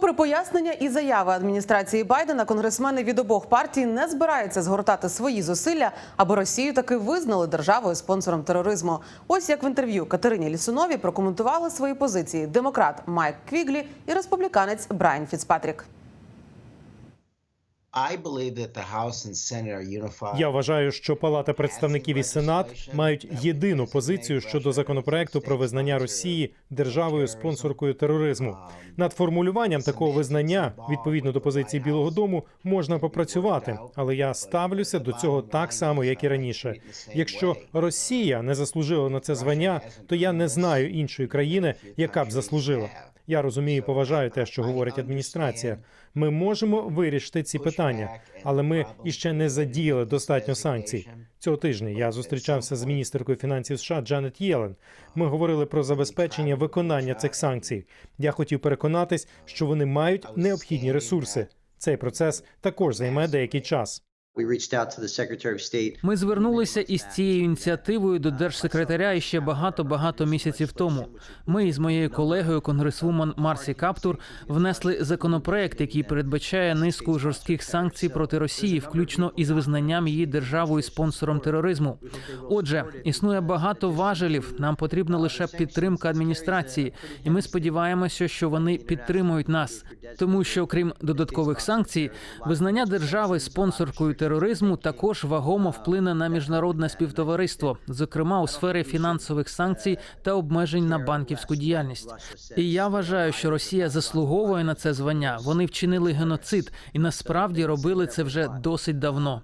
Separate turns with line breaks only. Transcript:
Попри пояснення і заяви адміністрації Байдена, конгресмени від обох партій не збираються згортати свої зусилля, аби Росію таки визнали державою спонсором тероризму. Ось як в інтерв'ю Катерині Лісунові прокоментували свої позиції демократ Майк Квіглі і республіканець Брайан Фіцпатрік.
Я вважаю, що Палата представників і Сенат мають єдину позицію щодо законопроекту про визнання Росії державою спонсоркою тероризму. Над формулюванням такого визнання відповідно до позиції Білого Дому можна попрацювати, але я ставлюся до цього так само, як і раніше. Якщо Росія не заслужила на це звання, то я не знаю іншої країни, яка б заслужила. Я розумію, поважаю те, що говорить адміністрація. Ми можемо вирішити ці питання, але ми іще не задіяли достатньо санкцій. Цього тижня я зустрічався з міністеркою фінансів США Джанет Єлен. Ми говорили про забезпечення виконання цих санкцій. Я хотів переконатись, що вони мають необхідні ресурси. Цей процес також займе деякий час.
Ми звернулися із цією ініціативою до держсекретаря іще багато багато місяців тому. Ми із моєю колегою, конгресвумен Марсі Каптур, внесли законопроект, який передбачає низку жорстких санкцій проти Росії, включно із визнанням її державою спонсором тероризму. Отже, існує багато важелів. Нам потрібна лише підтримка адміністрації, і ми сподіваємося, що вони підтримують нас, тому що крім додаткових санкцій, визнання держави спонсоркою тероризму також вагомо вплине на міжнародне співтовариство, зокрема у сфері фінансових санкцій та обмежень на банківську діяльність. І я вважаю, що Росія заслуговує на це звання. Вони вчинили геноцид і насправді робили це вже досить давно.